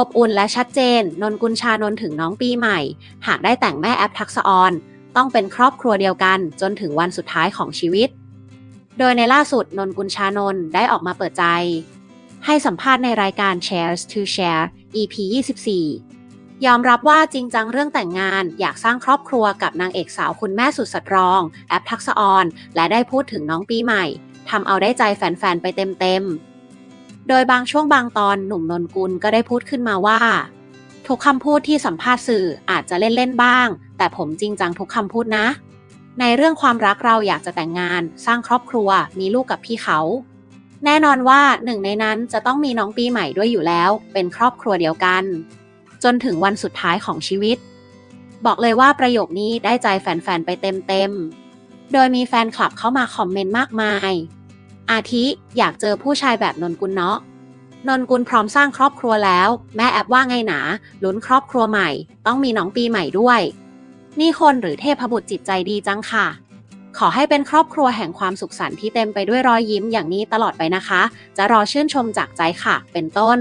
อบอุ่นและชัดเจน นนกุลชานนถึงน้องปีใหม่ หากได้แต่งแม่แอปทักษออนต้องเป็นครอบครัวเดียวกันจนถึงวันสุดท้ายของชีวิต โดยในล่าสุดนนกุลชานนได้ออกมาเปิดใจ ให้สัมภาษณ์ในรายการ Shares to Share EP 24 ยอมรับว่าจริงจังเรื่องแต่งงานอยากสร้างครอบครัวกับนางเอกสาวคุณแม่สุดสตรอง แอปทักษออนและได้พูดถึงน้องปีใหม่ทำเอาได้ใจแฟนๆไปเต็มๆ โดยบางช่วงบางตอนหนุ่มนนกุลก็ได้พูดขึ้นมาว่า ทุกคำพูดที่สัมภาษณ์สื่ออาจจะเล่นๆบ้าง แต่ผมจริงจังทุกคำพูดนะ ในเรื่องความรักเราอยากจะแต่งงาน สร้างครอบครัว มีลูกกับพี่เขา แน่นอนว่าหนึ่งในนั้นจะต้องมีน้องปีใหม่ด้วยอยู่แล้ว เป็นครอบครัวเดียวกัน จนถึงวันสุดท้ายของชีวิต บอกเลยว่าประโยคนี้ได้ใจแฟนๆไปเต็มๆโดยมีแฟนคลับเข้ามาคอมเมนต์มากมาย อาทิ อยากเจอผู้ชายแบบนนกุลเนาะ นนกุลพร้อมสร้างครอบครัวแล้ว แม่แอบว่าไงหนาลุ้นครอบครัวใหม่ ต้องมีน้องปีใหม่ด้วย นี่คนหรือเทพบุตรจิตใจดีจังค่ะ ขอให้เป็นครอบครัวแห่งความสุขสันต์ที่เต็มไปด้วยรอยยิ้มอย่างนี้ตลอดไปนะคะ จะรอชื่นชมจากใจค่ะ เป็นต้น